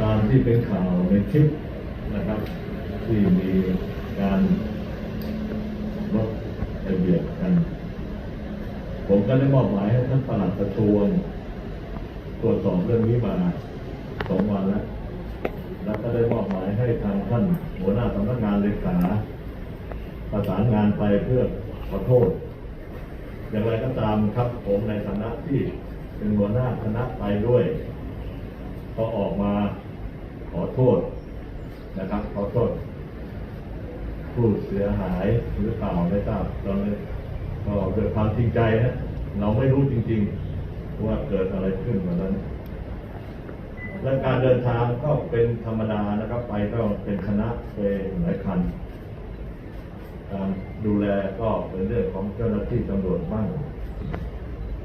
ตามที่เป็นข่าวในคลิปนะครับ ที่มีการรถไปเบียดกัน ผมก็ได้มอบหมายให้ท่านปลัดกระทรวงตรวจสอบเรื่องนี้มาสองวันแล้ว แล้วก็ได้มอบหมายให้ทางท่านหัวหน้าสำนักงานเลขาประสานงานไปเพื่อขอโทษ อย่างไรก็ตามครับผมในฐานะที่เป็นหัวหน้าคณะไปด้วย ก็ออกมาขอโทษนะครับ ขอโทษ ผู้เสียหายหรือเปล่าไม่ทราบตอนนี้ก็ด้วยความจริงใจนะเราไม่รู้จริง ๆ ว่าเกิดอะไรขึ้นวันนั้นและการเดินทางก็เป็นธรรมดานะครับ ไปก็เป็นคณะไปหลายคันการดูแลก็เป็นเรื่องของเจ้าหน้าที่ตำรวจบ้าง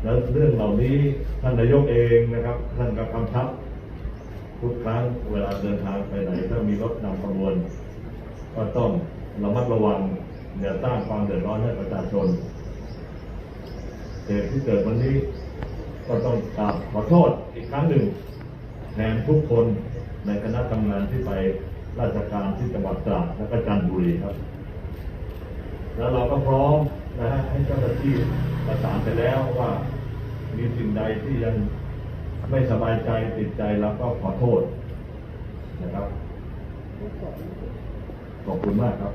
แล้วเรื่องเหล่านี้ท่านนายกเองนะครับ ท่านก็กำชับ ทุกครั้งเวลาเดินทางไปไหนถ้ามีรถนำขบวน ก็ต้องระมัดระวังอย่าสร้างความเดือดร้อนให้ประชาชนเหตุที่เกิดวันนี้ก็ต้องกราบขอโทษอีกครั้งหนึ่งแทนทุกคนในคณะทำงานที่ไปราชการที่จังหวัดตราดและก็จันทบุรีครับ แล้วเราก็พร้อมนะฮะให้เจ้าหน้าที่ประสานไปแล้วว่ามีสิ่งใดที่ยัง ไม่สบายใจติดใจเราก็ขอโทษนะครับ ขอบคุณมากครับ